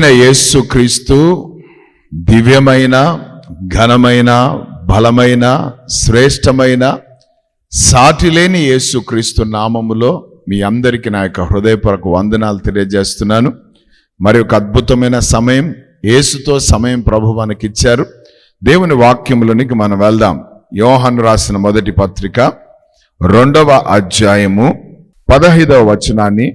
అయిన యేసుక్రీస్తు దివ్యమైన ఘనమైన బలమైన శ్రేష్టమైన సాటిలేని యేసుక్రీస్తు నామములో మీ అందరికీ నా యొక్క హృదయపూర్వక వందనాలు తెలియజేస్తున్నాను. మరి ఒక అద్భుతమైన సమయం యేసుతో సమయం ప్రభు మనకిచ్చారు దేవుని వాక్యములోనికి మనం వెళ్దాం. యోహాను రాసిన మొదటి పత్రిక రెండవ అధ్యాయము పదహైదవ వచనాన్ని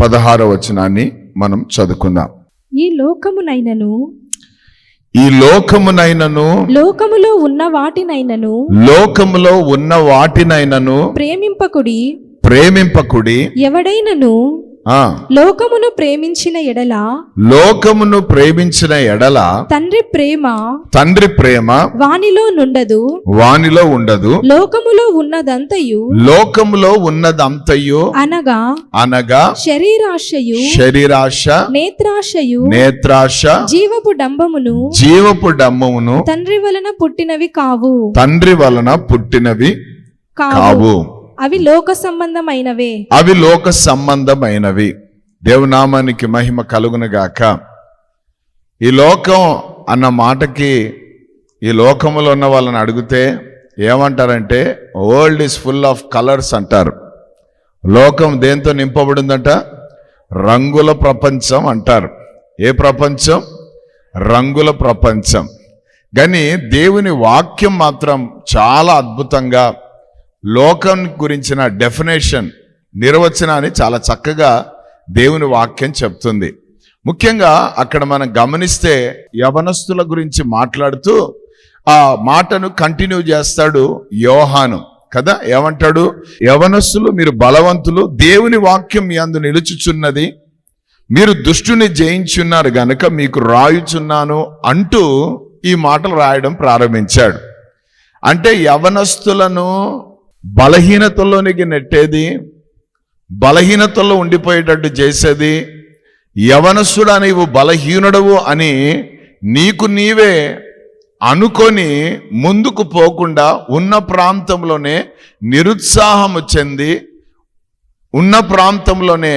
పదహారవ వచనాన్ని మనం చదువుకుందాం. ఈ లోకమునైనను ఈ లోకమునైనను లోకములో ఉన్న వాటినైనను లోకములో ఉన్న వాటినైనను ప్రేమింపకుడి ప్రేమింపకుడి ఎవడైనను లోకమును ప్రేమించిన ఎడల లోకమును ప్రేమించిన ఎడల తండ్రి ప్రేమ తండ్రి ప్రేమ వానిలో నుండదు. వానిలో ఉండదు. లోకములో ఉన్నదంతయు లోకములో ఉన్నదంతయు అనగా అనగా శరీరాశయు శరీరాశ నేత్రాశయు నేత్రాశ జీవపు డంబమును జీవపు డమ్మమును తండ్రి వలన పుట్టినవి కావు. తండ్రి వలన పుట్టినవి కావు. అవి లోక సంబంధమైనవే. అవి లోక సంబంధమైనవి. దేవునామానికి మహిమ కలుగునుగాక ఈ లోకం అన్న మాటకి ఈ లోకములో ఉన్న వాళ్ళని అడిగితే ఏమంటారంటే world is full of colours అంటారు. లోకం దేంతో నింపబడిందంట? రంగుల ప్రపంచం అంటారు. ఏ ప్రపంచం? రంగుల ప్రపంచం. కానీ దేవుని వాక్యం మాత్రం చాలా అద్భుతంగా లోకం గురించిన డెఫినేషన్ నిర్వచనాన్ని చాలా చక్కగా దేవుని వాక్యం చెప్తుంది. ముఖ్యంగా అక్కడ మనం గమనిస్తే యవనస్తుల గురించి మాట్లాడుతూ ఆ మాటను కంటిన్యూ చేస్తాడు యోహాను. కదా? ఏమంటాడు? యవనస్తులు మీరు బలవంతులు దేవుని వాక్యం మీ అందు నిలుచుచున్నది మీరు దుష్టుని జయించున్నారు గనుక మీకు రాయుచున్నాను అంటూ ఈ మాటలు రాయడం ప్రారంభించాడు. అంటే యవనస్తులను బలహీనతల్లోనికి నెట్టేది బలహీనతల్లో ఉండిపోయేటట్టు చేసేది యవనస్తుడా నీవు బలహీనుడవు అని నీకు నీవే అనుకొని ముందుకు పోకుండా ఉన్న ప్రాంతంలోనే నిరుత్సాహము చెంది ఉన్న ప్రాంతంలోనే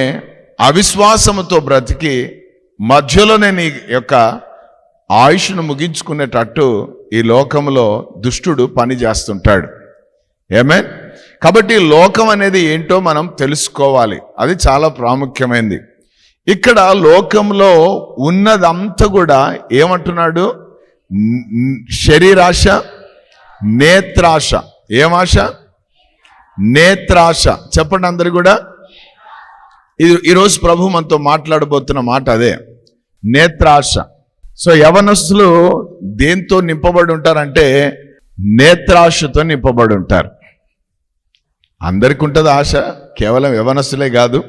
అవిశ్వాసముతో బ్రతికి మధ్యలోనే నీ యొక్క ఆయుష్ను ముగించుకునేటట్టు ఈ లోకంలో దుష్టుడు పని చేస్తుంటాడు ఏమే కాబట్టి లోకం అనేది ఏంటో మనం తెలుసుకోవాలి. అది చాలా ప్రాముఖ్యమైనది ఇక్కడ లోకంలో ఉన్నదంతా కూడా ఏమంటున్నాడు? శరీరాశ నేత్రాశ. ఏమాశ? నేత్రాశ. చెప్పండి అందరు కూడా. ఇది ఈరోజు ప్రభు మనతో మాట్లాడబోతున్న మాట అదే. నేత్రాశ. సో యవనస్తులు దేంతో నింపబడి ఉంటారంటే నేత్రాశతో నింపబడి ఉంటారు. అందరికి ఉంటుంది ఆశ కేవలం యవనస్తులే కాదు.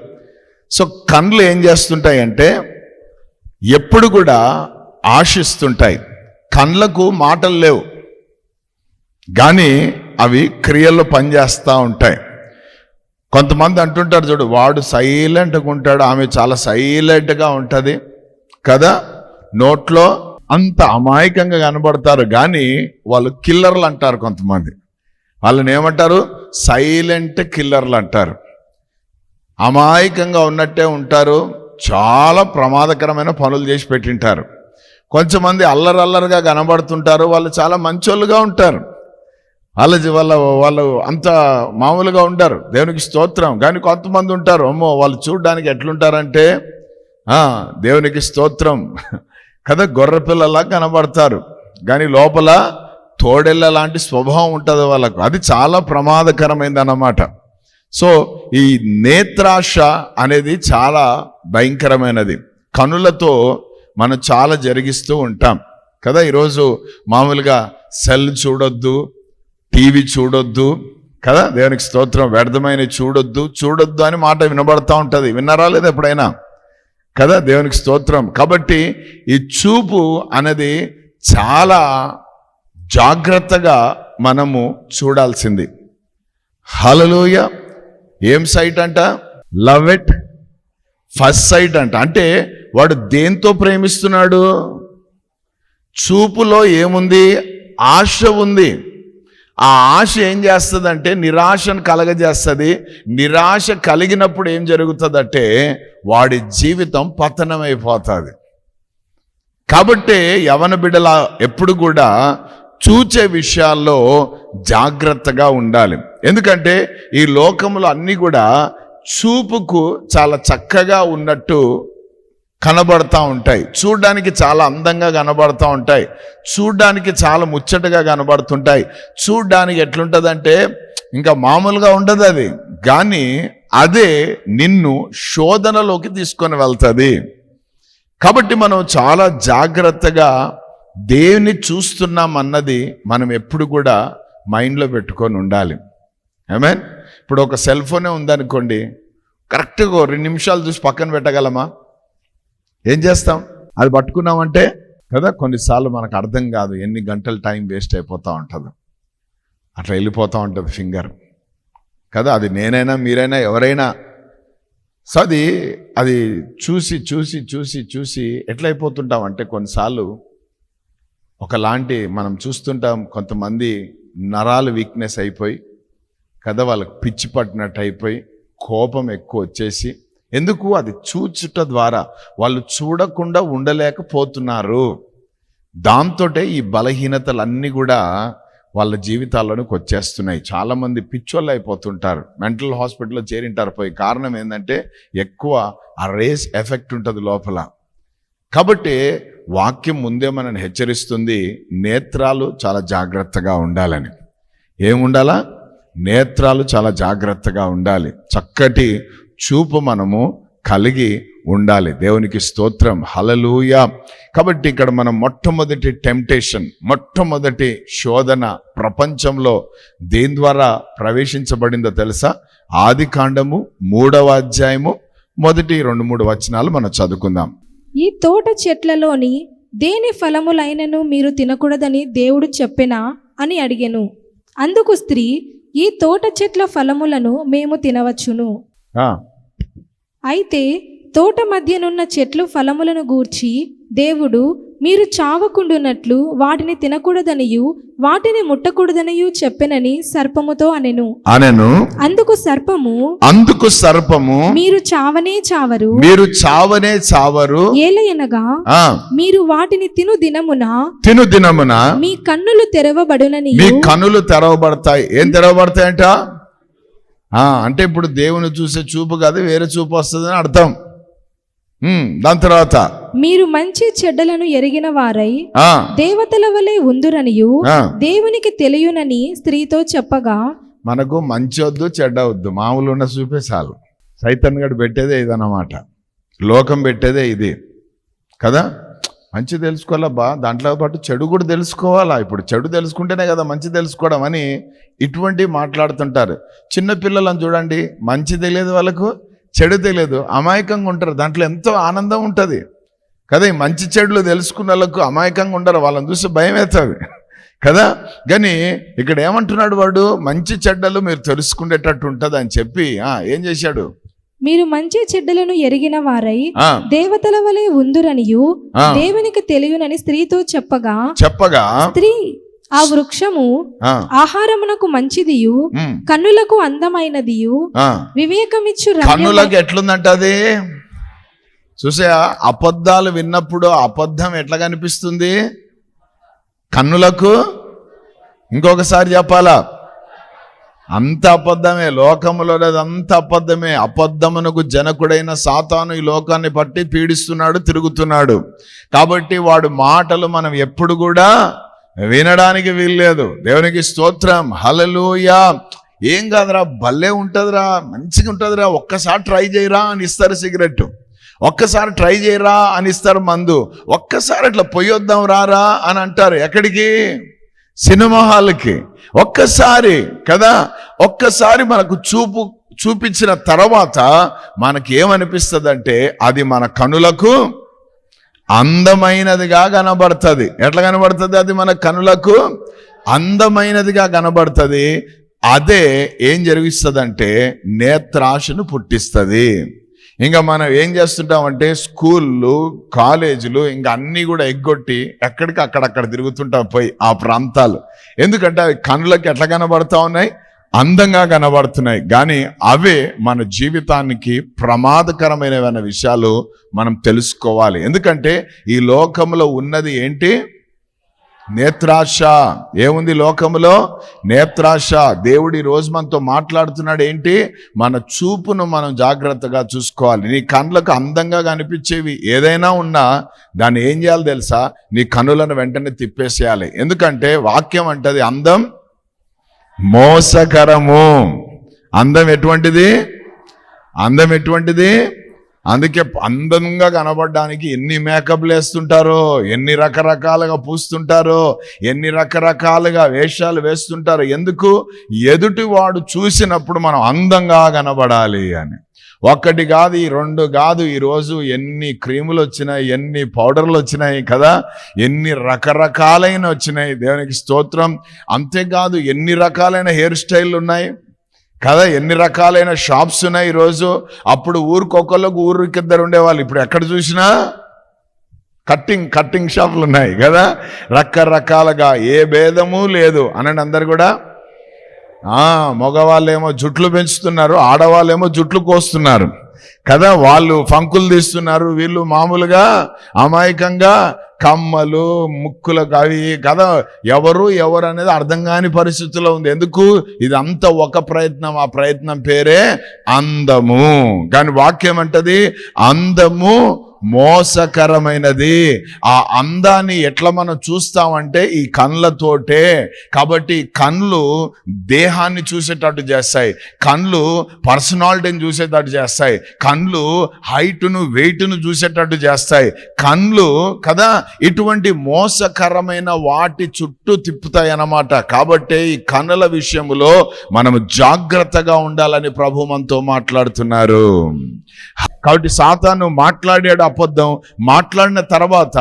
సో కళ్ళు ఏం చేస్తుంటాయంటే ఎప్పుడు కూడా ఆశిస్తుంటాయి. కళ్ళకు మాటలు లేవు. కానీ అవి క్రియల్లో పనిచేస్తూ ఉంటాయి. కొంతమంది అంటుంటారు చూడు వాడు సైలెంట్గా ఉంటాడు ఆమె చాలా సైలెంట్గా ఉంటుంది. కదా? నోట్లో అంత అమాయకంగా కనబడతారు కానీ వాళ్ళు కిల్లర్లు అంటారు కొంతమంది. వాళ్ళని ఏమంటారు? సైలెంట్ కిల్లర్లు అంటారు. అమాయకంగా ఉన్నట్టే ఉంటారు చాలా ప్రమాదకరమైన పనులు చేసి పెట్టింటారు. కొంతమంది అల్లరల్లరిగా కనబడుతుంటారు వాళ్ళు చాలా మంచోళ్ళుగా ఉంటారు. వాళ్ళ వాళ్ళ వాళ్ళు అంత మామూలుగా ఉంటారు దేవునికి స్తోత్రం. కానీ కొంతమంది ఉంటారు అమ్మో వాళ్ళు చూడడానికి ఎట్లుంటారంటే దేవునికి స్తోత్రం. కదా గొర్రెపిల్లలా కనబడతారు. కానీ లోపల తోడెళ్ళ లాంటి స్వభావం ఉంటుంది వాళ్ళకు. అది చాలా ప్రమాదకరమైంది అన్నమాట సో ఈ నేత్రాశ అనేది చాలా భయంకరమైనది. కనులతో మనం చాలా జరిగిస్తూ ఉంటాం. కదా ఈరోజు మామూలుగా సెల్ చూడొద్దు టీవీ చూడొద్దు కదా దేవునికి స్తోత్రం వ్యర్థమైన చూడొద్దు చూడొద్దు అని మాట వినబడతా ఉంటుంది. విన్నారా లేదా ఎప్పుడైనా? కదా దేవునికి స్తోత్రం. కాబట్టి ఈ చూపు అనేది చాలా జాగ్రత్తగా మనము చూడాల్సింది. హలలోయ ఏం సైట్ అంట? Love it. ఫస్ట్ సైట్ అంట. అంటే వాడు దేంతో ప్రేమిస్తున్నాడు? చూపులో ఏముంది? ఆశ ఉంది. ఆ ఆశ ఏం చేస్తుందంటే నిరాశను కలగజేస్తుంది. నిరాశ కలిగినప్పుడు ఏం జరుగుతుందంటే వాడి జీవితం పతనమైపోతుంది. కాబట్టి యవన బిడ్డల ఎప్పుడు కూడా చూచే విషయాల్లో జాగ్రత్తగా ఉండాలి. ఎందుకంటే ఈ లోకములు అన్నీ కూడా చూపుకు చాలా చక్కగా ఉన్నట్టు కనబడతా ఉంటాయి. చూడడానికి చాలా అందంగా కనబడతా ఉంటాయి. చూడడానికి చాలా ముచ్చటగా కనబడుతుంటాయి. చూడడానికి ఎట్లుంటుందంటే ఇంకా మామూలుగా ఉండదు అది. కానీ అదే నిన్ను శోధనలోకి తీసుకొని వెళ్తుంది. కాబట్టి మనం చాలా జాగ్రత్తగా దేవుని చూస్తున్నాం అన్నది మనం ఎప్పుడు కూడా మైండ్లో పెట్టుకొని ఉండాలి. మీన్ ఇప్పుడు ఒక సెల్ ఫోనే ఉందనుకోండి. కరెక్ట్గా రెండు నిమిషాలు చూసి పక్కన పెట్టగలమా? ఏం చేస్తాం? అది పట్టుకున్నామంటే కదా కొన్నిసార్లు మనకు అర్థం కాదు ఎన్ని గంటలు టైం వేస్ట్ అయిపోతూ ఉంటుంది. అట్లా వెళ్ళిపోతూ ఉంటుంది ఫింగర్. కదా అది నేనైనా మీరైనా ఎవరైనా. సో అది అది చూసి చూసి చూసి చూసి ఎట్లయిపోతుంటాం అంటే కొన్నిసార్లు ఒకలాంటి మనం చూస్తుంటాం కొంతమంది నరాలు వీక్నెస్ అయిపోయి కదా వాళ్ళకి పిచ్చి పట్టినట్టు అయిపోయి కోపం ఎక్కువ వచ్చేసి ఎందుకు? అది చూచుట ద్వారా. వాళ్ళు చూడకుండా ఉండలేకపోతున్నారు. దాంతోటే ఈ బలహీనతలన్నీ కూడా వాళ్ళ జీవితాల్లోనికి వచ్చేస్తున్నాయి. చాలామంది పిచ్చోళ్ళు అయిపోతుంటారు. మెంటల్ హాస్పిటల్లో చేరింటారు. పోయి కారణం ఏంటంటే ఎక్కువ ఆ రేస్ ఎఫెక్ట్ ఉంటుంది లోపల. కాబట్టి వాక్యం ముందే మనని హెచ్చరిస్తుంది. నేత్రాలు చాలా జాగ్రత్తగా ఉండాలని. ఏముండాలా? నేత్రాలు చాలా జాగ్రత్తగా ఉండాలి. చక్కటి చూపు మనము కలిగి ఉండాలి. దేవునికి స్తోత్రం. హలలుయ కాబట్టి ఇక్కడ మనం మొట్టమొదటి టెంప్టేషన్ మొట్టమొదటి శోధన ప్రపంచంలో దేని ద్వారా ప్రవేశించబడిందో తెలుసా? ఆది కాండము మూడవ అధ్యాయము మొదటి రెండు మూడు వచనాలు మనం చదువుకుందాం. ఈ తోట చెట్లలోని దేని ఫలములైనను మీరు తినకూడదని దేవుడు చెప్పెనా అని అడిగెను. అందుకు స్త్రీ ఈ తోట చెట్ల ఫలములను మేము తినవచ్చును. అయితే తోట మధ్యనున్న చెట్లు ఫలములను గూర్చి దేవుడు మీరు చావకుండునట్లు వాటిని తినకూడదనియు వాటిని ముట్టకూడదనియు చెప్పెనని సర్పముతో అనెను. అనెను. అందుకు సర్పము అందుకు సర్పము మీరు చావనే చావరు. మీరు చావనే చావరు. ఏలయనగా మీరు వాటిని తిను దినమున తిను దినమున మీ కన్నులు తెరవబడునని మీ కనులు తెరవబడతాయి. ఏం తెరవబడతాయంట? అంటే ఇప్పుడు దేవుని చూసే చూపు కాదు వేరే చూపు వస్తుందని అర్థం. దాని తర్వాత. మీరు మంచి చెడ్డలను ఎరిగిన వారై దేవతల వలె ఉందురనియు దేవునికి తెలియనని స్త్రీతో చెప్పగా మనకు మంచి వద్దు చెడ్డ వద్దు. మామూలు ఉన్న చూపే చాలు. సైతన్ గడు పెట్టేదే ఇదన్నమాట. లోకం పెట్టేదే ఇది. కదా? మంచి తెలుసుకోవాలబ్బా. దాంట్లో పాటు చెడు కూడా తెలుసుకోవాలా? ఇప్పుడు చెడు తెలుసుకుంటేనే కదా మంచి తెలుసుకోవడం అని ఇటువంటి మాట్లాడుతుంటారు. చిన్న పిల్లలను చూడండి మంచి తెలియదు వాళ్ళకు చెడు తెలియదు. అమాయకంగా ఉంటారు. దాంట్లో ఎంతో ఆనందం ఉంటుంది. కదా ఈ మంచి చెడులు తెలుసుకున్న వాళ్ళకు అమాయకంగా ఉండరు. వాళ్ళని చూసి భయం అవుతుంది కదా కానీ ఇక్కడ ఏమంటున్నాడు వాడు? మంచి చెడ్డలు మీరు తెలుసుకునేటట్టు ఉంటుంది అని చెప్పి ఏం చేశాడు? మీరు మంచి చెడ్డలను ఎరిగిన వారై దేవతల వలె ఉందురనియు. దేవునికి తెలియనని స్త్రీతో చెప్పగా చెప్పగా స్త్రీ ఆ వృక్షము ఆహారమునకు మంచిదియు కన్నులకు అందమైనదియు. వివేకమిచ్చు కన్నులకు ఎట్లుందంట అది? చూసా అబద్ధాలు విన్నప్పుడు అబద్ధం ఎట్లా కనిపిస్తుంది? కన్నులకు? ఇంకొకసారి చెప్పాలా? అంత అబద్ధమే లోకములో అంత అబద్ధమే. అబద్ధమునకు జనకుడైన సాతాను ఈ లోకాన్ని పట్టి పీడిస్తున్నాడు తిరుగుతున్నాడు. కాబట్టి వాడు మాటలు మనం ఎప్పుడు కూడా వినడానికి వీల్లేదు. దేవునికి స్తోత్రం. హలలుయా ఏం కాదురా భలే ఉంటుందిరా మంచిగా ఉంటుందిరా. ఒక్కసారి ట్రై చేయరా అని ఇస్తారు సిగరెట్. ఒక్కసారి ట్రై చేయరా అని ఇస్తారు మందు. ఒక్కసారి అట్లా పొయ్యొద్దాం రారా అని అంటారు. ఎక్కడికి? సినిమా హాల్కి ఒక్కసారి కదా ఒక్కసారి మనకు చూపు చూపించిన తర్వాత మనకి ఏమనిపిస్తుంది అంటే అది మన కనులకు అందమైనదిగా కనబడుతుంది. ఎట్లా కనబడుతుంది? అది మన కనులకు అందమైనదిగా కనబడుతుంది. అదే ఏం జరిగిస్తుందంటే నేత్రాశను పుట్టిస్తుంది. ఇంకా మనం ఏం చేస్తుంటామంటే స్కూళ్ళు కాలేజీలు ఇంకా అన్నీ కూడా ఎగ్గొట్టి ఎక్కడికి అక్కడక్కడ తిరుగుతుంటాం పోయి ఆ ప్రాంతాలు. ఎందుకంటే అవి కనులకు ఎట్లా కనబడతా ఉన్నాయి? అందంగా కనబడుతున్నాయి. కానీ అవే మన జీవితానికి ప్రమాదకరమైన విషయాలు మనం తెలుసుకోవాలి. ఎందుకంటే ఈ లోకంలో ఉన్నది ఏంటి? నేత్రాశ. ఏముంది లోకములో? నేత్రాశ. దేవుడి రోజు మనతో మాట్లాడుతున్నాడు ఏంటి? మన చూపును మనం జాగ్రత్తగా చూసుకోవాలి. నీ కళ్ళకు అందంగా కనిపించేవి ఏదైనా ఉన్నా దాన్ని ఏం చేయాలి తెలుసా? నీ కనులను వెంటనే తిప్పేసేయాలి. ఎందుకంటే వాక్యం అంటది అందం మోసకరము. అందం ఎటువంటిది? అందం ఎటువంటిది? అందుకే అందంగా కనబడడానికి ఎన్ని మేకప్లు వేస్తుంటారో ఎన్ని రకరకాలుగా పూస్తుంటారో ఎన్ని రకరకాలుగా వేషాలు వేస్తుంటారో ఎందుకు? ఎదుటివాడు చూసినప్పుడు మనం అందంగా కనబడాలి అని. ఒక్కటి కాదు ఈ రెండు కాదు ఈరోజు ఎన్ని క్రీములు వచ్చినాయి ఎన్ని పౌడర్లు వచ్చినాయి కదా ఎన్ని రకరకాలైన వచ్చినాయి. దేవునికి స్తోత్రం. అంతేకాదు ఎన్ని రకాలైన హెయిర్ స్టైల్ ఉన్నాయి? కదా ఎన్ని రకాలైన షాప్స్ ఉన్నాయి ఈరోజు? అప్పుడు ఊరికొకళ్ళకు ఊరికి ఇద్దరు ఉండేవాళ్ళు. ఇప్పుడు ఎక్కడ చూసినా కట్టింగ్ కట్టింగ్ షాపులు ఉన్నాయి కదా? రకరకాలుగా. ఏ భేదము లేదు. అనండి అందరు కూడా. మగవాళ్ళేమో జుట్లు పెంచుతున్నారు ఆడవాళ్ళేమో జుట్లు కోస్తున్నారు. కదా వాళ్ళు ఫంకులు తీస్తున్నారు వీళ్ళు మామూలుగా అమాయకంగా కమ్మలు ముక్కులకు అవి కదా ఎవరు ఎవరు అనేది అర్థం కాని పరిస్థితిలో ఉంది. ఎందుకు? ఇదంతా ఒక ప్రయత్నం ఆ ప్రయత్నం పేరే అందము. కానీ వాక్యం అంటది అందము మోసకరమైనది. ఆ అందాన్ని ఎట్లా మనం చూస్తామంటే ఈ కళ్ళతోటే. కాబట్టి కళ్ళు దేహాన్ని చూసేటట్టు చేస్తాయి. కళ్ళు పర్సనాలిటీని చూసేటట్టు చేస్తాయి. కళ్ళు హైట్ను వెయిట్ను చూసేటట్టు చేస్తాయి. కళ్ళు కదా ఇటువంటి మోసకరమైన వాటి చుట్టూ తిప్పుతాయి అన్నమాట. కాబట్టి ఈ కన్నుల విషయంలో మనం జాగ్రత్తగా ఉండాలని ప్రభు మనతో మాట్లాడుతున్నారు. కాబట్టి సాతాను మాట్లాడాడు అబద్ధం మాట్లాడిన తర్వాత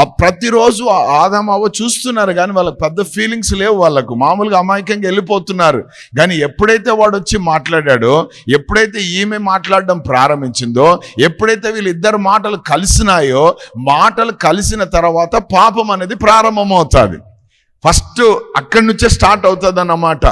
ఆ ప్రతిరోజు ఆ ఆదాం అవ్వ చూస్తున్నారు కానీ వాళ్ళకి పెద్ద ఫీలింగ్స్ లేవు వాళ్ళకు. మామూలుగా అమాయకంగా వెళ్ళిపోతున్నారు. కానీ ఎప్పుడైతే వాడు వచ్చి మాట్లాడాడో ఎప్పుడైతే ఈమె మాట్లాడడం ప్రారంభించిందో ఎప్పుడైతే వీళ్ళిద్దరు మాటలు కలిసినాయో మాటలు కలిసిన తర్వాత పాపం అనేది ప్రారంభమవుతుంది. ఫస్ట్ అక్కడి నుంచే స్టార్ట్ అవుతుంది అన్నమాట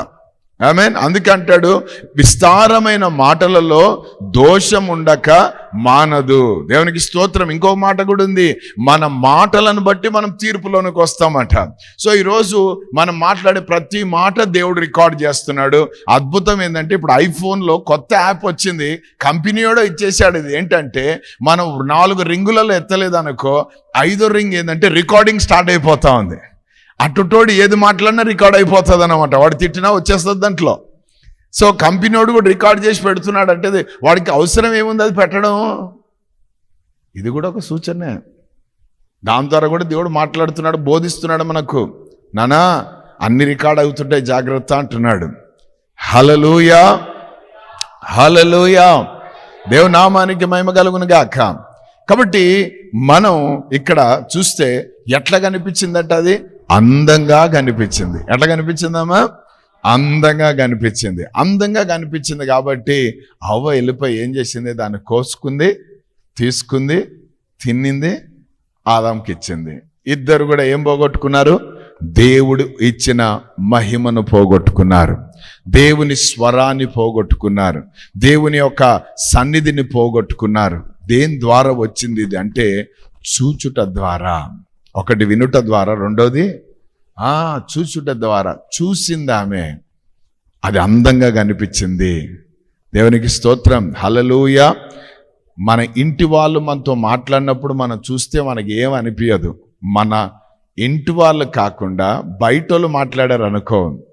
ఆమె అందుకంటాడు విస్తారమైన మాటలలో దోషం ఉండక మానదు. దేవునికి స్తోత్రం. ఇంకో మాట కూడా ఉంది. మన మాటలను బట్టి మనం తీర్పులోనికి వస్తామట. సో ఈరోజు మనం మాట్లాడే ప్రతి మాట దేవుడు రికార్డ్ చేస్తున్నాడు. అద్భుతం ఏంటంటే ఇప్పుడు ఐఫోన్లో కొత్త యాప్ వచ్చింది. కంపెనీ ఇచ్చేసాడు ఇది ఏంటంటే మనం నాలుగు రింగులలో ఎత్తలేదనుకో ఐదో రింగ్ ఏంటంటే రికార్డింగ్ స్టార్ట్ అయిపోతా ఉంది. అటుటోడు ఏది మాట్లాడినా రికార్డ్ అయిపోతుంది అనమాట వాడు తిట్టినా వచ్చేస్తుంది దాంట్లో. సో కంపెనీ వాడు కూడా రికార్డ్ చేసి పెడుతున్నాడు అంటే అది వాడికి అవసరం ఏముంది అది పెట్టడం? ఇది కూడా ఒక సూచనే. దాని ద్వారా కూడా దేవుడు మాట్లాడుతున్నాడు బోధిస్తున్నాడు మనకు. నానా అన్ని రికార్డ్ అవుతుంటాయి జాగ్రత్త అంటున్నాడు. హలలుయా హలలుయా దేవునామానికి మహిమ కలుగును గాక. కాబట్టి మనం ఇక్కడ చూస్తే ఎట్లా కనిపించిందంట అది? అందంగా కనిపించింది. ఎట్లా కనిపించిందమ్మా? అందంగా కనిపించింది. అందంగా కనిపించింది కాబట్టి అవ్వ వెళ్ళిపోయి ఏం చేసింది? దాన్ని కోసుకుంది తీసుకుంది తిన్నింది ఆదాంకి ఇచ్చింది ఇద్దరు కూడా ఏం పోగొట్టుకున్నారు? దేవుడు ఇచ్చిన మహిమను పోగొట్టుకున్నారు. దేవుని స్వరాన్ని పోగొట్టుకున్నారు. దేవుని యొక్క సన్నిధిని పోగొట్టుకున్నారు. దేని ద్వారా వచ్చింది ఇది అంటే చూచుట ద్వారా. ఒకటి వినుట ద్వారా రెండోది ఆ చూచుట ద్వారా చూసింది ఆమె. అది అందంగా కనిపించింది. దేవునికి స్తోత్రం. హలలుయ మన ఇంటి వాళ్ళు మనతో మాట్లాడినప్పుడు మనం చూస్తే మనకి ఏం అనిపించదు మన ఇంటి వాళ్ళు కాకుండా బయట వాళ్ళు మాట్లాడారు అనుకో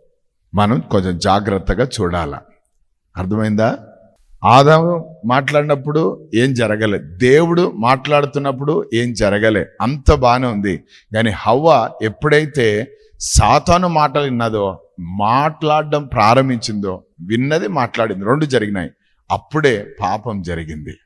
మనం కొంచెం జాగ్రత్తగా చూడాల. అర్థమైందా? ఆదాము మాట్లాడినప్పుడు ఏం జరగలే. దేవుడు మాట్లాడుతున్నప్పుడు ఏం జరగలే. అంత బాగానే ఉంది. కానీ హవ్వ ఎప్పుడైతే సాతాను మాటలు విన్నదో మాట్లాడడం ప్రారంభించిందో విన్నది మాట్లాడింది. రెండు జరిగినాయి. అప్పుడే పాపం జరిగింది.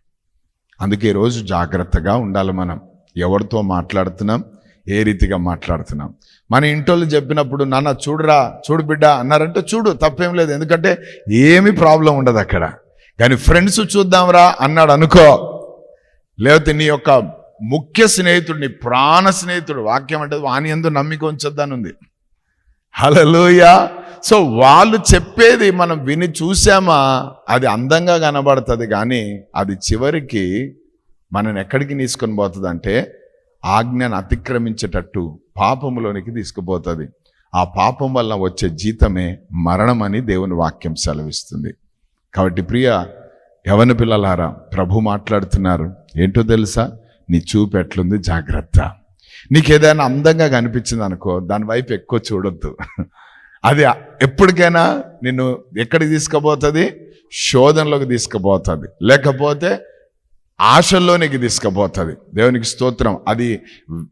అందుకే ఈరోజు జాగ్రత్తగా ఉండాలి మనం. ఎవరితో మాట్లాడుతున్నాం? ఏ రీతిగా మాట్లాడుతున్నాం? మన ఇంటోళ్ళు చెప్పినప్పుడు నాన్న చూడురా చూడు బిడ్డ అన్నారంటే చూడు తప్పేం లేదు. ఎందుకంటే ఏమి ప్రాబ్లం ఉండదు అక్కడ. కానీ ఫ్రెండ్స్ చూద్దాంరా అన్నాడు అనుకో. లేకపోతే నీ యొక్క ముఖ్య స్నేహితుడు నీ ప్రాణ స్నేహితుడు వాక్యం అంటే వాని ఎందు నమ్మిక ఉంచొద్దని ఉంది హలలోయ సో వాళ్ళు చెప్పేది మనం విని చూసామా? అది అందంగా కనబడుతుంది కానీ అది చివరికి మనని ఎక్కడికి తీసుకొని పోతుంది అంటే ఆజ్ఞను అతిక్రమించేటట్టు పాపములోనికి తీసుకుపోతుంది. ఆ పాపం వల్ల వచ్చే జీతమే మరణం అని దేవుని వాక్యం సెలవిస్తుంది. కాబట్టి ప్రియ యవన పిల్లలారా ప్రభు మాట్లాడుతున్నారు. ఏంటో తెలుసా? నీ చూపు ఎట్లుంది? జాగ్రత్త. నీకు ఏదైనా అందంగా కనిపించింది అనుకో దాని వైపు ఎక్కువ చూడొద్దు. అది ఎప్పటికైనా నిన్ను ఎక్కడికి తీసుకుపోతుంది? శోధనలోకి తీసుకుపోతుంది. లేకపోతే ఆశల్లోనికి తీసుకుపోతుంది. దేవునికి స్తోత్రం. అది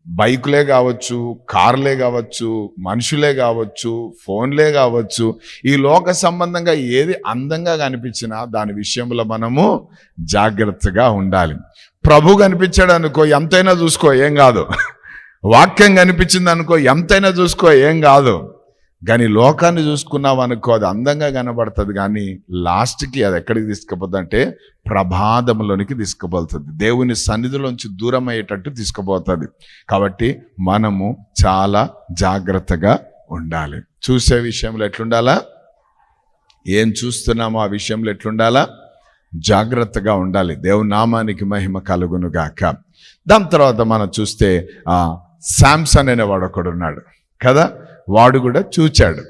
బైకులే కావచ్చు కార్లే కావచ్చు మనుషులే కావచ్చు ఫోన్లే కావచ్చు. ఈ లోక సంబంధంగా ఏది అందంగా కనిపించినా దాని విషయంలో మనము జాగ్రత్తగా ఉండాలి. ప్రభు కనిపించాడు అనుకో ఎంతైనా చూసుకో ఏం కాదు. వాక్యం కనిపించింది అనుకో ఎంతైనా చూసుకో ఏం కాదు. కానీ లోకాన్ని చూసుకున్నావు అనుకో అది అందంగా కనబడుతుంది. కానీ లాస్ట్కి అది ఎక్కడికి తీసుకుపోతుంది అంటే ప్రభాదంలోనికి తీసుకుపోతుంది. దేవుని సన్నిధిలోంచి దూరం అయ్యేటట్టు తీసుకుపోతుంది. కాబట్టి మనము చాలా జాగ్రత్తగా ఉండాలి. చూసే విషయంలో ఎట్లుండాలా? ఏం చూస్తున్నామో ఆ విషయంలో ఎట్లుండాలా? జాగ్రత్తగా ఉండాలి. దేవుని నామానికి మహిమ కలుగును గాక. దాని తర్వాత మనం చూస్తే ఆ శాంసన్ అనేవాడు ఒకడు ఉన్నాడు కదా? వాడు కూడా చూచాడు.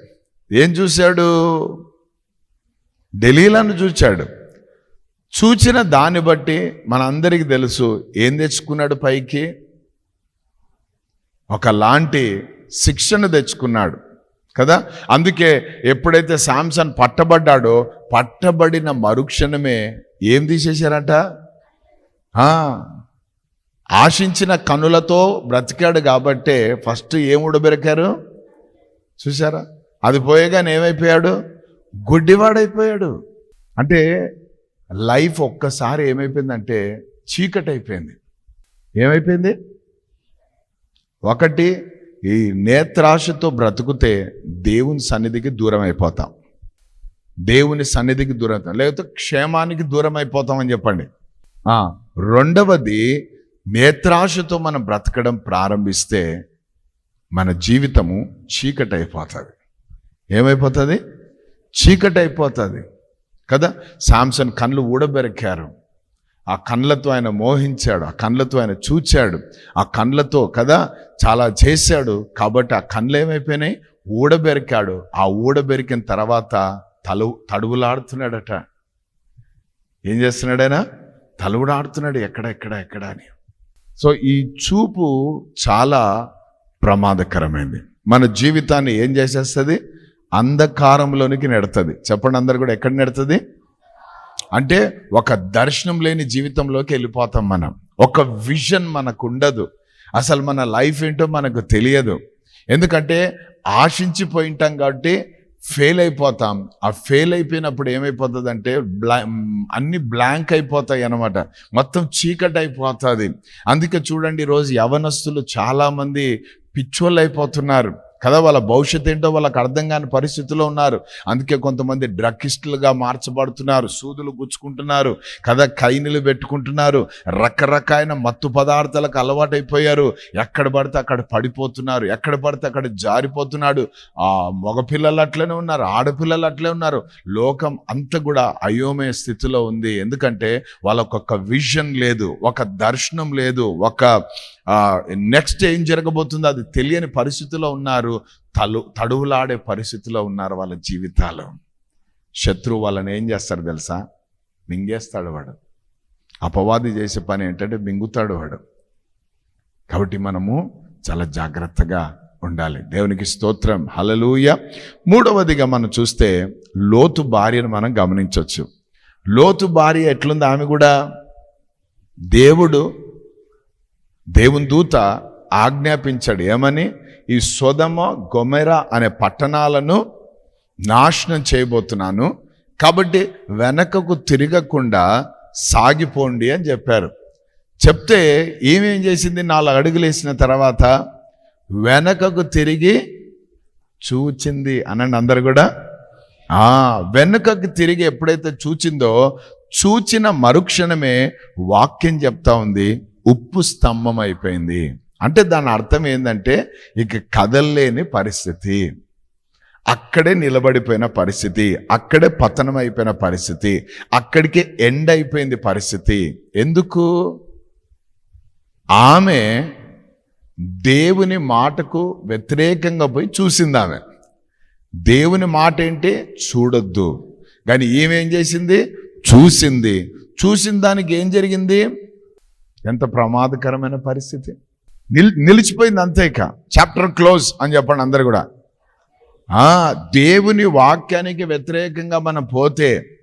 ఏం చూశాడు? ఢిల్లీలను చూచాడు. చూచిన దాన్ని బట్టి మనందరికీ తెలుసు ఏం తెచ్చుకున్నాడు పైకి? ఒకలాంటి శిక్షణ తెచ్చుకున్నాడు. కదా? అందుకే ఎప్పుడైతే శాంసన్ పట్టబడ్డాడో పట్టబడిన మరుక్షణమే ఏం తీసేశారట? ఆశించిన కనులతో బ్రతికాడు కాబట్టే ఫస్ట్ ఏం ఉడబెరికారు? చూసారా అది పోయేగానే ఏమైపోయాడు? గుడ్డివాడైపోయాడు. అంటే లైఫ్ ఒక్కసారి ఏమైపోయిందంటే చీకటి అయిపోయింది ఏమైపోయింది? ఒకటి ఈ నేత్రాశతో బ్రతుకుతే దేవుని సన్నిధికి దూరం అయిపోతాం దేవుని సన్నిధికి దూరం అవుతాం లేకపోతే క్షేమానికి దూరం అయిపోతామని చెప్పండి రెండవది నేత్రాశతో మనం బ్రతకడం ప్రారంభిస్తే మన జీవితము చీకటి అయిపోతుంది ఏమైపోతుంది? చీకటి అయిపోతుంది కదా? శాంసన్ కళ్ళు ఊడబెరికారు. ఆ కండ్లతో ఆయన మోహించాడు ఆ కళ్ళతో ఆయన చూచాడు ఆ కళ్ళతో కదా చాలా చేశాడు కాబట్టి ఆ కండ్లు ఏమైపోయినాయి ఊడబెరికాడు. ఆ ఊడబెరికిన తర్వాత తలు తడువులాడుతున్నాడట. ఏం చేస్తున్నాడైనా తలువుడాడుతున్నాడు ఎక్కడ ఎక్కడ ఎక్కడ అని. సో ఈ చూపు చాలా ప్రమాదకరమైంది. మన జీవితాన్ని ఏం చేసేస్తుంది? అంధకారంలోనికి నెడుతుంది. చెప్పండి అందరు కూడా ఎక్కడ నెడుతుంది? అంటే ఒక దర్శనం లేని జీవితంలోకి వెళ్ళిపోతాం మనం. ఒక విజన్ మనకు ఉండదు అసలు మన లైఫ్ ఏంటో మనకు తెలియదు. ఎందుకంటే ఆశించిపోయి ఉంటాం కాబట్టి ఫెయిల్ అయిపోతాం. ఆ ఫెయిల్ అయిపోయినప్పుడు ఏమైపోతుంది అంటే బ్లా అన్ని బ్లాంక్ అయిపోతాయి అన్నమాట. మొత్తం చీకటి అయిపోతుంది అందుకే చూడండి రోజు యవనస్తులు చాలామంది పిచ్చోళ్ళు అయిపోతున్నారు కదా వాళ్ళ భవిష్యత్ ఏంటో వాళ్ళకి అర్థం కాని పరిస్థితిలో ఉన్నారు. అందుకే కొంతమంది డ్రగ్గిస్టులుగా మార్చబడుతున్నారు సూదులు గుచ్చుకుంటున్నారు కదా కైనులు పెట్టుకుంటున్నారు రకరకాలైన మత్తు పదార్థాలకు అలవాటైపోయారు. ఎక్కడ పడితే అక్కడ పడిపోతున్నారు ఎక్కడ పడితే అక్కడ జారిపోతున్నాడు. ఆ మగపిల్లలు అట్లనే ఉన్నారు ఆడపిల్లలు అట్లే ఉన్నారు. లోకం అంతా కూడా అయోమయ స్థితిలో ఉంది. ఎందుకంటే వాళ్ళకొక విజన్ లేదు ఒక దర్శనం లేదు ఒక నెక్స్ట్ ఏం జరగబోతుందో అది తెలియని పరిస్థితిలో ఉన్నారు. తలు తడువులాడే పరిస్థితిలో ఉన్నారు వాళ్ళ జీవితాలు. శత్రువు వాళ్ళని ఏం చేస్తాడు తెలుసా? మింగేస్తాడు వాడు. అపవాది చేసే పని ఏంటంటే మింగుతాడు వాడు. కాబట్టి మనము చాలా జాగ్రత్తగా ఉండాలి. దేవునికి స్తోత్రం. హలలుయ మూడవదిగా మనం చూస్తే లోతు భార్యను మనం గమనించవచ్చు. లోతు భార్య ఎట్లుంది ఆమె కూడా? దేవుడు దేవుని దూత ఆజ్ఞాపించాడు. ఏమని? ఈ సొదమ గొమెర అనే పట్టణాలను నాశనం చేయబోతున్నాను. కాబట్టి వెనకకు తిరగకుండా సాగిపోండి అని చెప్పారు. చెప్తే ఏమేం చేసింది? నాలుగు అడుగులు వేసిన తర్వాత వెనకకు తిరిగి చూచింది అనండి అందరు కూడా. వెనుకకు తిరిగి ఎప్పుడైతే చూచిందో చూచిన మరుక్షణమే వాక్యం చెప్తా ఉంది. ఉప్పు స్తంభం అయిపోయింది. అంటే దాని అర్థం ఏంటంటే ఇక కదల్లేని పరిస్థితి. అక్కడే నిలబడిపోయిన పరిస్థితి. అక్కడే పతనం అయిపోయిన పరిస్థితి. అక్కడికే ఎండ్ అయిపోయింది పరిస్థితి. ఎందుకు? ఆమె దేవుని మాటకు వ్యతిరేకంగా పోయి చూసింది ఆమె దేవుని మాట ఏంటి? చూడొద్దు. కానీ ఏమేం చేసింది? చూసింది. చూసిన దానికి ఏం జరిగింది? ఎంత ప్రమాదకరమైన పరిస్థితి. నిల్ నిలిచిపోయింది అంతే ఇక. చాప్టర్ క్లోజ్ అని చెప్పండి అందరు కూడా. దేవుని వాక్యానికి వ్యతిరేకంగా మనం పోతే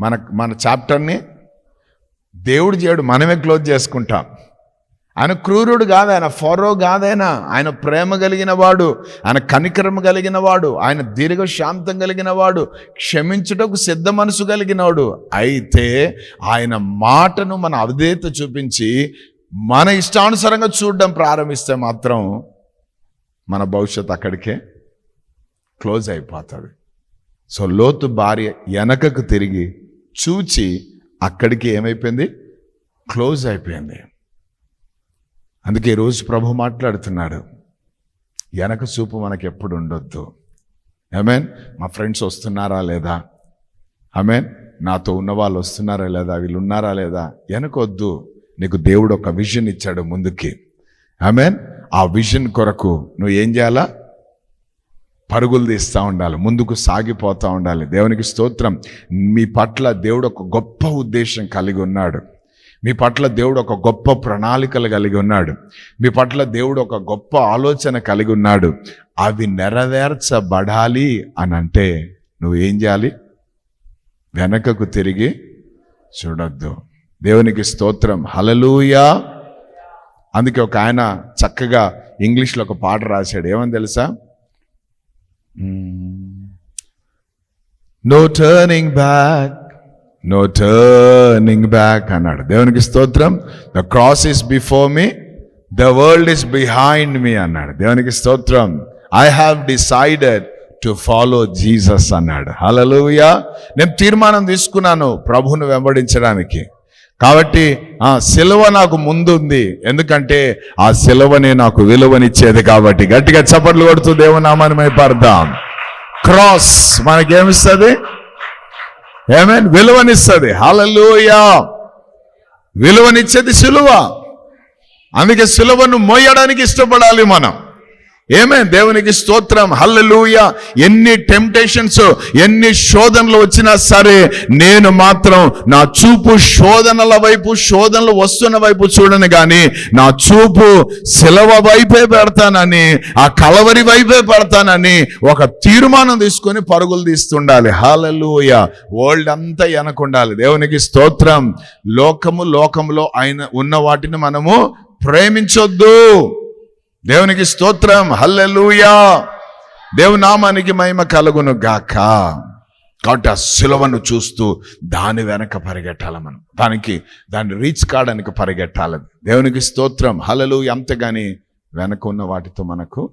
మన మన చాప్టర్ని దేవుడు చేయడు మనమే క్లోజ్ చేసుకుంటాం. ఆయన క్రూరుడు కాదు ఆయన ఫరో కాదైనా ఆయన. ప్రేమ కలిగిన వాడు ఆయన కనికరం కలిగిన వాడు ఆయన దీర్ఘ శాంతం కలిగిన వాడు క్షమించుటకు సిద్ధ మనసు కలిగినవాడు అయితే ఆయన మాటను మన అవిధేత చూపించి మన ఇష్టానుసారంగా చూడడం ప్రారంభిస్తే మాత్రం మన భవిష్యత్ అక్కడికే క్లోజ్ అయిపోతుంది సో లోతు భార్య వెనకకు తిరిగి చూచి అక్కడికి ఏమైపోయింది? క్లోజ్ అయిపోయింది. అందుకే ఈరోజు ప్రభు మాట్లాడుతున్నాడు. వెనక చూపు మనకి ఎప్పుడు ఉండొద్దు. ఐమెన్ మా ఫ్రెండ్స్ వస్తున్నారా లేదా? ఐమెన్ నాతో ఉన్న వాళ్ళు వస్తున్నారా లేదా? వీళ్ళు ఉన్నారా లేదా? వెనకొద్దు. నీకు దేవుడు ఒక విజన్ ఇచ్చాడు ముందుకి. ఐమెన్ ఆ విజన్ కొరకు నువ్వు ఏం చేయాలా? పరుగులు తీస్తూ ఉండాలి. ముందుకు సాగిపోతూ ఉండాలి. దేవునికి స్తోత్రం. మీ పట్ల దేవుడు ఒక గొప్ప ఉద్దేశం కలిగి ఉన్నాడు. మీ పట్ల దేవుడు ఒక గొప్ప ప్రణాళికలు కలిగి ఉన్నాడు. మీ పట్ల దేవుడు ఒక గొప్ప ఆలోచన కలిగి ఉన్నాడు. అవి నెరవేర్చబడాలి అని అంటే నువ్వు ఏం చేయాలి? వెనకకు తిరిగి చూడొద్దు. దేవునికి స్తోత్రం. హలలుయా అందుకే ఒక ఆయన చక్కగా ఇంగ్లీష్లో ఒక పాట రాశాడు. ఏమని తెలుసా? No turning back no turning back అన్నాడు. దేవునికి స్తోత్రం. The cross is before me the world is behind me అన్నాడు. దేవునికి స్తోత్రం. I have decided to follow Jesus అన్నాడు. హలలుయా నేను తీర్మానం తీసుకున్నాను ప్రభువును వెంబడించడానికి. కాబట్టి ఆ సిలువ నాకు ముందుంది. ఎందుకంటే ఆ సిలువనే నాకు విలువనిచ్చేది కాబట్టి. గట్టిగా చప్పట్లు కొడుతూ దేవునామాన్ని పడదాం. క్రాస్ మనకేమిస్తుంది? ఏమేన్ విలువనిస్తుంది. హలలుయా విలువనిచ్చేది సిలువ. అందుకే సిలువను మోయడానికి ఇష్టపడాలి మనం. ఏమే? దేవునికి స్తోత్రం. హల్లెలూయ. ఎన్ని టెంప్టేషన్స్ ఎన్ని శోధనలు వచ్చినా సరే నేను మాత్రం నా చూపు శోధనల వైపు శోధనలు వస్తున్న వైపు చూడను కానీ నా చూపు శిలవ వైపే పెడతానని ఆ కలవరి వైపే పెడతానని ఒక తీర్మానం తీసుకొని పరుగులు తీస్తుండాలి. హాలూయ వరల్డ్ అంతా వెనకుండాలి దేవునికి స్తోత్రం. లోకము లోకములో ఆయన ఉన్న వాటిని మనము ప్రేమించొద్దు. దేవునికి స్తోత్రం. హల్లెలూయా. దేవునామానికి మహిమ కలుగును గాక. కాబట్టి ఆ సులవను చూస్తూ దాని వెనక పరిగెట్టాలి మనం. దానికి దాన్ని రీచ్ కావడానికి పరిగెట్టాలి. దేవునికి స్తోత్రం. హలలు అంతగాని వెనక ఉన్న వాటితో మనకు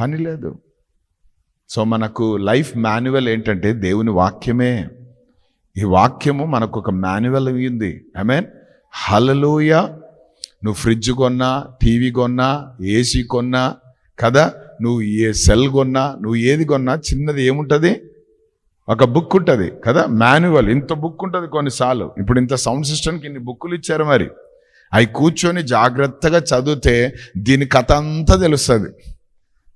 పని లేదు. సో మనకు లైఫ్ మాన్యువల్ ఏంటంటే దేవుని వాక్యమే. ఈ వాక్యము మనకు ఒక మాన్యువల్ అయ్యింది. ఐ మీన్ హలలుయ నువ్వు ఫ్రిడ్జ్ కొన్నా టీవీ కొన్నా ఏసీ కొన్నా కదా? నువ్వు ఏ సెల్ కొన్నా నువ్వు ఏది కొన్నా చిన్నది ఏముంటుంది? ఒక బుక్ ఉంటుంది కదా? మాన్యువల్. ఇంత బుక్ ఉంటుంది కొన్నిసార్లు. ఇప్పుడు ఇంత సౌండ్ సిస్టమ్కి ఇన్ని బుక్కులు ఇచ్చారు మరి. అవి కూర్చొని జాగ్రత్తగా చదివితే దీని కథ అంతా తెలుస్తుంది.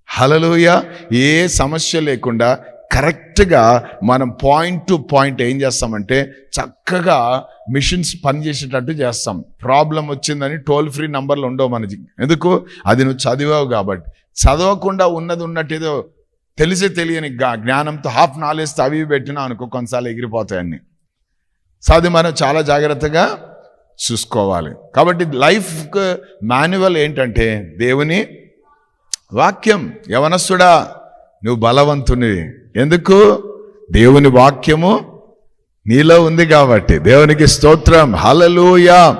హలలుయ ఏ సమస్య లేకుండా కరెక్ట్గా మనం పాయింట్ టు పాయింట్ ఏం చేస్తామంటే చక్కగా మిషన్స్ పనిచేసేటట్టు చేస్తాం. ప్రాబ్లం వచ్చిందని టోల్ ఫ్రీ నంబర్లు ఉండవు మనకి. ఎందుకు? అది నువ్వు చదివావు కాబట్టి. చదవకుండా ఉన్నది ఉన్నట్టు ఏదో తెలిసే తెలియని జ్ఞానంతో హాఫ్ నాలెడ్జ్తో అవి పెట్టినా అనుకో కొన్నిసార్లు ఎగిరిపోతాయని సో అది మనం చాలా జాగ్రత్తగా చూసుకోవాలి. కాబట్టి లైఫ్ మాన్యువల్ ఏంటంటే దేవుని వాక్యం. యవనస్తుడా నువ్వు బలవంతునివి. ఎందుకు? దేవుని వాక్యము నీలో ఉంది కాబట్టి. దేవునికి స్తోత్రం. హలలుయా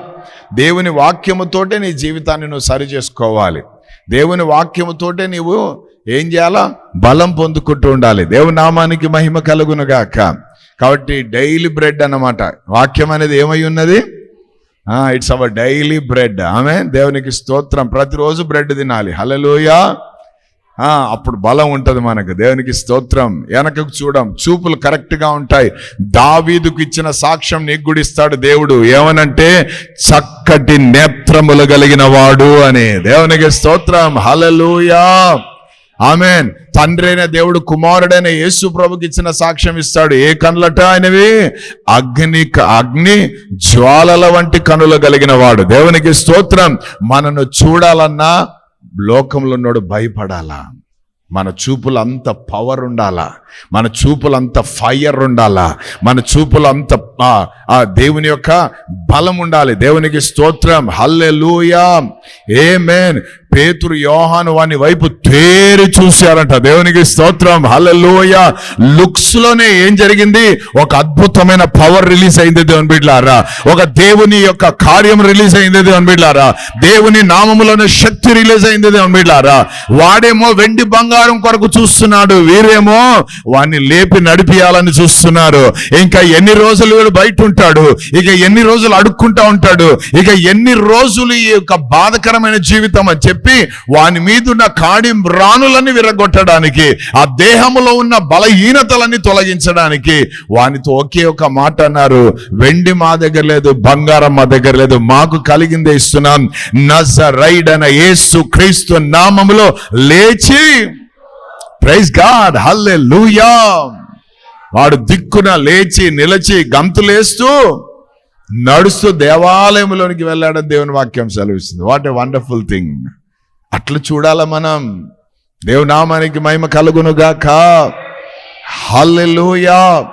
దేవుని వాక్యముతోటే నీ జీవితాన్ని నువ్వు సరి చేసుకోవాలి. దేవుని వాక్యముతోటే నీవు ఏం చేయాలా? బలం పొందుకుంటూ ఉండాలి. దేవుని నామానికి మహిమ కలుగునుగాక. కాబట్టి డైలీ బ్రెడ్ అన్నమాట. వాక్యం అనేది ఏమై ఉన్నది? It's our daily bread. ఆమె దేవునికి స్తోత్రం. ప్రతిరోజు బ్రెడ్ తినాలి. హలలుయా అప్పుడు బలం ఉంటుంది మనకు. దేవునికి స్తోత్రం. వెనకకు చూడం. చూపులు కరెక్ట్గా ఉంటాయి. దావీదుకు ఇచ్చిన సాక్ష్యం నిగ్గుడిస్తాడు దేవుడు. ఏమనంటే చక్కటి నేత్రములు కలిగిన వాడు అని. దేవునికి స్తోత్రం. హలలుయా ఆమెన్. తండ్రి అయిన దేవుడు కుమారుడైన యేసు ప్రభుకి ఇచ్చిన సాక్ష్యం ఇస్తాడు. ఏ కనులట ఆయనవి? అగ్ని అగ్ని జ్వాలల వంటి కనులు కలిగిన వాడు. దేవునికి స్తోత్రం. మనను చూడాలన్నా లోకంలో ఉన్నోడు భయపడాలా? మన చూపులంత పవర్ ఉండాలా? మన చూపులంత ఫైర్ ఉండాలా? మన చూపులంత ఆ, దేవుని యొక్క బలం ఉండాలి. దేవునికి స్తోత్రం. హల్లెలూయా మేన్ పేతురు యోహాను వాని వైపు తేరి చూశారంట. దేవునికి స్తోత్రం. హలలోయ లుక్స్లోనే ఏం జరిగింది? ఒక అద్భుతమైన పవర్ రిలీజ్ అయింది దేవుని బిడ్లారా. ఒక దేవుని యొక్క కార్యం రిలీజ్ అయింది దేవుని బిడ్లారా. దేవుని నామములోనే శక్తి రిలీజ్ అయింది దేవుని బిడ్లారా. వాడేమో వెండి బంగారం కొరకు చూస్తున్నాడు. వీరేమో వాడిని లేపి నడిపియాలని చూస్తున్నారు. ఇంకా ఎన్ని రోజులు వీడు బయట ఉంటాడు? ఇక ఎన్ని రోజులు అడుక్కుంటా ఉంటాడు? ఇక ఎన్ని రోజులు ఈ యొక్క బాధకరమైన జీవితం అని చెప్పి వాని మీదున్న కాడిం రాణులని విరగొట్టడానికి ఆ దేహములో ఉన్న బలహీనతలన్నీ తొలగించడానికి వానితో ఒకే ఒక మాట అన్నారు. వెండి మా దగ్గర లేదు బంగారం మా దగ్గర లేదు మాకు కలిగిందే ఇస్తున్నాం నస రైడ్ అన్న యేసు క్రీస్తు నామములో లేచి ప్రైజ్ గాడ్ హల్లే వాడు దిక్కున లేచి నిలచి గంతులేస్తూ నడుస్తూ దేవాలయంలోనికి వెళ్ళాడని దేవుని వాక్యం సెలవిస్తుంది. వాట్ ఏ వండర్ఫుల్ థింగ్ అట్లు చూడాల మనం. దేవునామానికి మహిమ కలుగును గాక హల్లెలూయా.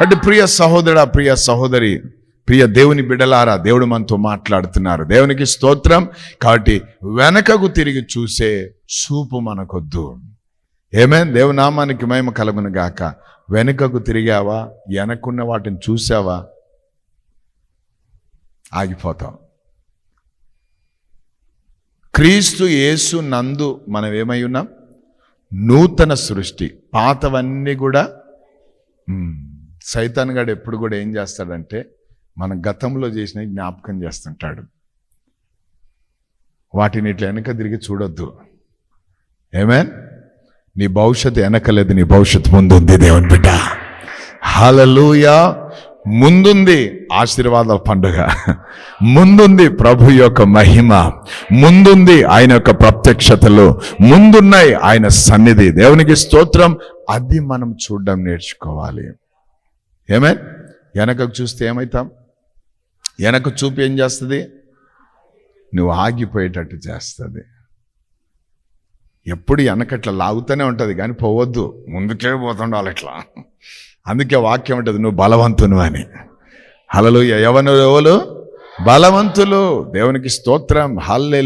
అంటే ప్రియ సహోదరుడా ప్రియ సహోదరి ప్రియ దేవుని బిడలారా దేవుడు మనతో మాట్లాడుతున్నారు. దేవునికి స్తోత్రం. కాబట్టి వెనకకు తిరిగి చూసే చూపు మనకొద్దు. ఏమే దేవునామానికి మహిమ కలుగును గాక వెనుకకు తిరిగావా? వెనకున్న వాటిని చూసావా? ఆగిపోతాం. క్రీస్తు యేసు నందు మనం ఏమై ఉన్నాం? నూతన సృష్టి. పాతవన్నీ కూడా సైతాన్ గాడు ఎప్పుడు కూడా ఏం చేస్తాడంటే మన గతంలో చేసిన జ్ఞాపకం చేస్తుంటాడు. వాటిని ఇట్లా వెనక తిరిగి చూడొద్దు. ఏమేన్? నీ భవిష్యత్తు వెనకలేదు నీ భవిష్యత్తు ముందుంది దేవుని బిడ్డ. హలలుయా ముందుంది ఆశీర్వాద పండుగ. ముందుంది ప్రభు యొక్క మహిమ. ముందుంది ఆయన యొక్క ప్రత్యక్షతలు. ముందున్నాయి ఆయన సన్నిధి. దేవునికి స్తోత్రం. అది మనం చూడడం నేర్చుకోవాలి. ఏమే వెనకకు చూస్తే ఏమవుతాం వెనక చూపు ఏం చేస్తుంది? నువ్వు ఆగిపోయేటట్టు చేస్తుంది. ఎప్పుడు వెనకట్లా లాగుతూనే ఉంటుంది కానీ పోవద్దు. ముందుకే పోతుండాలి ఇట్లా. అందుకే వాక్యం ఉంటుంది నువ్వు బలవంతును అని. హలలు ఎవరు ఎవరు? బలవంతులు. దేవునికి స్తోత్రం. హల్లే